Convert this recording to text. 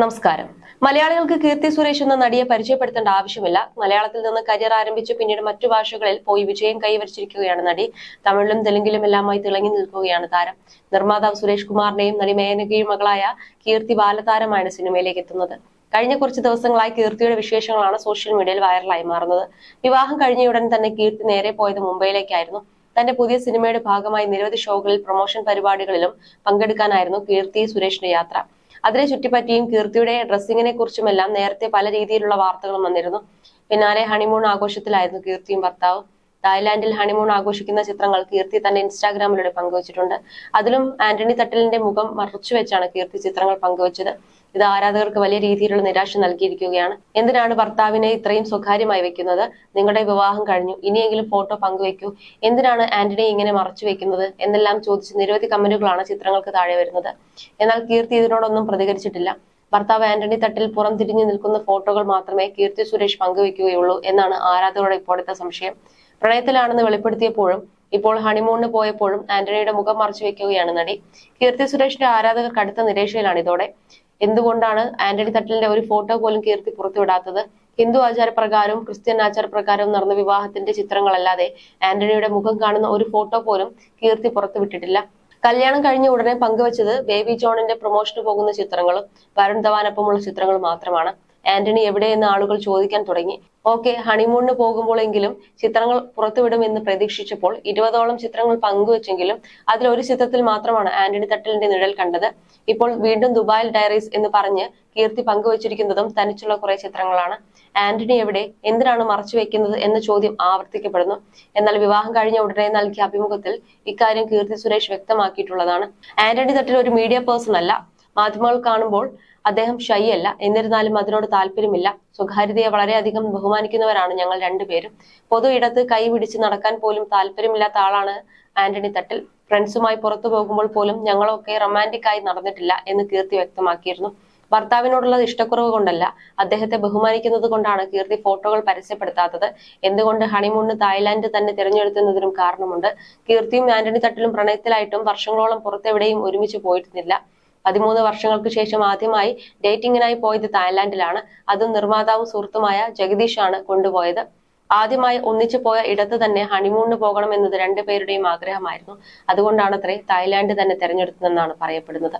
നമസ്കാരം. മലയാളികൾക്ക് കീർത്തി സുരേഷ് എന്ന നടിയെ പരിചയപ്പെടുത്തേണ്ട ആവശ്യമില്ല. മലയാളത്തിൽ നിന്ന് കരിയർ ആരംഭിച്ചു പിന്നീട് മറ്റു ഭാഷകളിൽ പോയി വിജയം കൈവരിച്ചിരിക്കുകയാണ് നടി. തമിഴിലും തെലുങ്കിലും എല്ലാമായി തിളങ്ങി നിൽക്കുകയാണ് താരം. നിർമ്മാതാവ് സുരേഷ് കുമാറിന്റെയും നടി മേനകയും മകളായ കീർത്തി ബാലതാരമാണ് സിനിമയിലേക്ക് എത്തുന്നത്. കഴിഞ്ഞ കുറച്ച് ദിവസങ്ങളായി കീർത്തിയുടെ വിശേഷങ്ങളാണ് സോഷ്യൽ മീഡിയയിൽ വൈറലായി മാറുന്നത്. വിവാഹം കഴിഞ്ഞയുടൻ തന്നെ കീർത്തി നേരെ പോയത് മുംബൈയിലേക്കായിരുന്നു. തന്റെ പുതിയ സിനിമയുടെ ഭാഗമായി നിരവധി ഷോകളിൽ പ്രൊമോഷൻ പരിപാടികളിലും പങ്കെടുക്കാനായിരുന്നു കീർത്തി സുരേഷിന്റെ യാത്ര. അതിനെ ചുറ്റിപ്പറ്റിയും കീർത്തിയുടെ ഡ്രസ്സിങ്ങിനെ കുറിച്ചുമെല്ലാം നേരത്തെ പല രീതിയിലുള്ള വാർത്തകളും വന്നിരുന്നു. പിന്നാലെ ഹണിമൂൺ ആഘോഷത്തിലായിരുന്നു കീർത്തിയും ഭർത്താവും. തായ്ലാന്റിൽ ഹണിമൂൺ ആഘോഷിക്കുന്ന ചിത്രങ്ങൾ കീർത്തി തന്റെ ഇൻസ്റ്റാഗ്രാമിലൂടെ പങ്കുവച്ചിട്ടുണ്ട്. അതിലും ആന്റണി തട്ടലിന്റെ മുഖം മറച്ചു വെച്ചാണ് കീർത്തി ചിത്രങ്ങൾ പങ്കുവച്ചത്. ഇത് ആരാധകർക്ക് വലിയ രീതിയിലുള്ള നിരാശ നൽകിയിരിക്കുകയാണ്. എന്തിനാണ് ഭർത്താവിനെ ഇത്രയും സ്വകാര്യമായി വെക്കുന്നത്? നിങ്ങളുടെ വിവാഹം കഴിഞ്ഞു. ഇനിയെങ്കിലും ഫോട്ടോ പങ്കുവെക്കൂ എന്തിനാണ് ആന്റണി ഇങ്ങനെ മറച്ചു വെക്കുന്നത്? എന്നെല്ലാം ചോദിച്ച് നിരവധി കമന്റുകളാണ് ചിത്രങ്ങൾക്ക് താഴെ വരുന്നത്. എന്നാൽ കീർത്തി ഇതിനോടൊന്നും പ്രതികരിച്ചിട്ടില്ല. ഭർത്താവ് ആന്റണി തട്ടിൽ പുറം തിരിഞ്ഞു നിൽക്കുന്ന ഫോട്ടോകൾ മാത്രമേ കീർത്തി സുരേഷ് പങ്കുവെക്കുകയുള്ളൂ എന്നാണ് ആരാധകരുടെ ഇപ്പോഴത്തെ സംശയം. പ്രണയത്തിലാണെന്ന് വെളിപ്പെടുത്തിയപ്പോഴും ഇപ്പോൾ ഹണിമൂണിന് പോയപ്പോഴും ആന്റണിയുടെ മുഖം മറച്ചു വെക്കുകയാണ് നടി. കീർത്തി സുരേഷിന്റെ ആരാധകർ കടുത്ത നിരാശയിലാണ് ഇതോടെ. എന്തുകൊണ്ടാണ് ആന്റണി തട്ടലിന്റെ ഒരു ഫോട്ടോ പോലും കീർത്തി പുറത്തുവിടാത്തത്? ഹിന്ദു ആചാരപ്രകാരവും ക്രിസ്ത്യൻ ആചാരപ്രകാരവും നടന്ന വിവാഹത്തിന്റെ ചിത്രങ്ങളല്ലാതെ ആന്റണിയുടെ മുഖം കാണുന്ന ഒരു ഫോട്ടോ പോലും കീർത്തി പുറത്തുവിട്ടിട്ടില്ല. കല്യാണം കഴിഞ്ഞ ഉടനെ പങ്കുവച്ചത് ബേബി ജോണിന്റെ പ്രൊമോഷന് പോകുന്ന ചിത്രങ്ങളും വരുൺ ധവാനൊപ്പമുള്ള ചിത്രങ്ങളും മാത്രമാണ്. ആന്റണി എവിടെയെന്ന് ആളുകൾ ചോദിക്കാൻ തുടങ്ങി. ഓക്കെ ഹണിമൂണിന് പോകുമ്പോഴെങ്കിലും ചിത്രങ്ങൾ പുറത്തുവിടുമെന്ന് പ്രതീക്ഷിച്ചപ്പോൾ ഇരുപതോളം ചിത്രങ്ങൾ പങ്കുവച്ചെങ്കിലും അതിൽ ഒരു ചിത്രത്തിൽ മാത്രമാണ് ആന്റണി തട്ടലിന്റെ നിഴൽ കണ്ടത്. ഇപ്പോൾ വീണ്ടും ദുബായിൽ ഡയറീസ് എന്ന് പറഞ്ഞ് കീർത്തി പങ്കുവച്ചിരിക്കുന്നതും തനിച്ചുള്ള കുറെ ചിത്രങ്ങളാണ്. ആന്റണി എവിടെ? എന്തിനാണ് മറച്ചു വെക്കുന്നത് എന്ന ചോദ്യം ആവർത്തിക്കപ്പെടുന്നു. എന്നാൽ വിവാഹം കഴിഞ്ഞ ഉടനെ നൽകിയ അഭിമുഖത്തിൽ ഇക്കാര്യം കീർത്തി സുരേഷ് വ്യക്തമാക്കിയിട്ടുള്ളതാണ്. ആന്റണി തട്ടിൽ ഒരു മീഡിയ പേഴ്സൺ അല്ല. മാധ്യമങ്ങൾ കാണുമ്പോൾ അദ്ദേഹം ഷൈയല്ല. എന്നിരുന്നാലും അതിനോട് താല്പര്യമില്ല. സ്വകാര്യതയെ വളരെയധികം ബഹുമാനിക്കുന്നവരാണ് ഞങ്ങൾ രണ്ടുപേരും. പൊതു ഇടത്ത് കൈ പിടിച്ച് നടക്കാൻ പോലും താല്പര്യമില്ലാത്ത ആളാണ് ആന്റണി തട്ടിൽ. ഫ്രണ്ട്സുമായി പുറത്തു പോകുമ്പോൾ പോലും ഞങ്ങളൊക്കെ റൊമാന്റിക് ആയി നടന്നിട്ടില്ല എന്ന് കീർത്തി വ്യക്തമാക്കിയിരുന്നു. ഭർത്താവിനോടുള്ള ഇഷ്ടക്കുറവ് കൊണ്ടല്ല. അദ്ദേഹത്തെ ബഹുമാനിക്കുന്നത് കൊണ്ടാണ് കീർത്തി ഫോട്ടോകൾ പരസ്യപ്പെടുത്താത്തത്. എന്തുകൊണ്ട് ഹണിമൂണിന് തായ്ലാന്റ് തന്നെ തിരഞ്ഞെടുക്കുന്നതിനും കാരണമുണ്ട്. കീർത്തിയും ആന്റണി തട്ടിലും പ്രണയത്തിലായിട്ടും വർഷങ്ങളോളം പുറത്തെവിടെയും ഒരുമിച്ച് പോയിരുന്നില്ല പതിമൂന്ന് വർഷങ്ങൾക്ക് ശേഷം ആദ്യമായി ഡേറ്റിംഗിനായി പോയത് തായ്ലാന്റിലാണ്. അതും നിർമ്മാതാവും സുഹൃത്തുമായ ജഗദീഷാണ് കൊണ്ടുപോയത്. ആദ്യമായി ഒന്നിച്ചു പോയ ഇടത്ത് തന്നെ ഹണിമൂണിന് പോകണം എന്നത് രണ്ടുപേരുടെയും ആഗ്രഹമായിരുന്നു. അതുകൊണ്ടാണത്രേ തായ്ലാന്റ് തന്നെ തെരഞ്ഞെടുത്തതെന്നാണ് പറയപ്പെടുന്നത്.